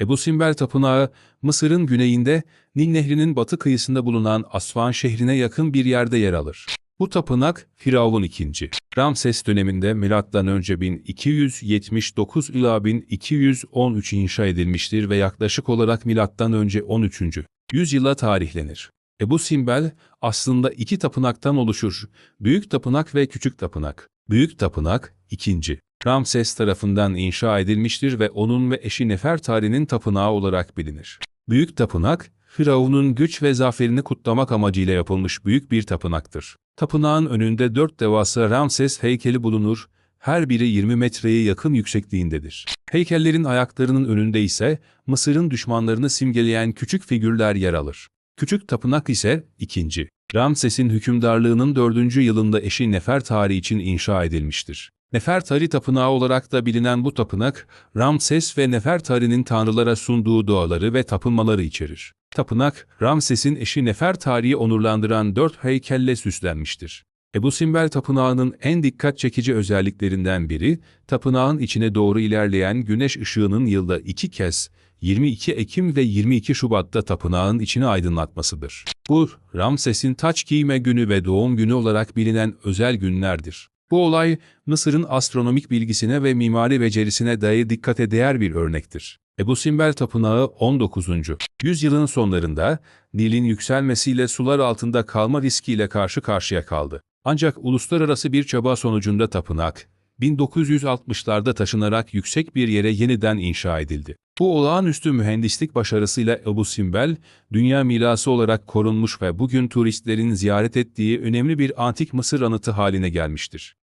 Ebu Simbel Tapınağı, Mısır'ın güneyinde Nil Nehri'nin batı kıyısında bulunan Asvan şehrine yakın bir yerde yer alır. Bu tapınak Firavun II. Ramses döneminde M.Ö. 1279 ila 1213 inşa edilmiştir ve yaklaşık olarak M.Ö. 13. yüzyıla tarihlenir. Ebu Simbel aslında iki tapınaktan oluşur. Büyük Tapınak ve Küçük Tapınak. Büyük Tapınak, ikinci. Ramses tarafından inşa edilmiştir ve onun ve eşi Nefertari'nin tapınağı olarak bilinir. Büyük Tapınak, Firavun'un güç ve zaferini kutlamak amacıyla yapılmış büyük bir tapınaktır. Tapınağın önünde dört devasa Ramses heykeli bulunur, her biri 20 metreye yakın yüksekliğindedir. Heykellerin ayaklarının önünde ise Mısır'ın düşmanlarını simgeleyen küçük figürler yer alır. Küçük tapınak ise ikinci. Ramses'in hükümdarlığının dördüncü yılında eşi Nefertari için inşa edilmiştir. Nefertari Tapınağı olarak da bilinen bu tapınak, Ramses ve Nefertari'nin tanrılara sunduğu duaları ve tapınmaları içerir. Tapınak, Ramses'in eşi Nefertari'yi onurlandıran dört heykelle süslenmiştir. Ebu Simbel Tapınağı'nın en dikkat çekici özelliklerinden biri, tapınağın içine doğru ilerleyen güneş ışığının yılda iki kez, 22 Ekim ve 22 Şubat'ta tapınağın içini aydınlatmasıdır. Bu, Ramses'in taç giyme günü ve doğum günü olarak bilinen özel günlerdir. Bu olay, Mısır'ın astronomik bilgisine ve mimari becerisine dair dikkate değer bir örnektir. Ebu Simbel Tapınağı 19. yüzyılın sonlarında Nil'in yükselmesiyle sular altında kalma riskiyle karşı karşıya kaldı. Ancak uluslararası bir çaba sonucunda tapınak, 1960'larda taşınarak yüksek bir yere yeniden inşa edildi. Bu olağanüstü mühendislik başarısıyla Ebu Simbel, dünya mirası olarak korunmuş ve bugün turistlerin ziyaret ettiği önemli bir antik Mısır anıtı haline gelmiştir.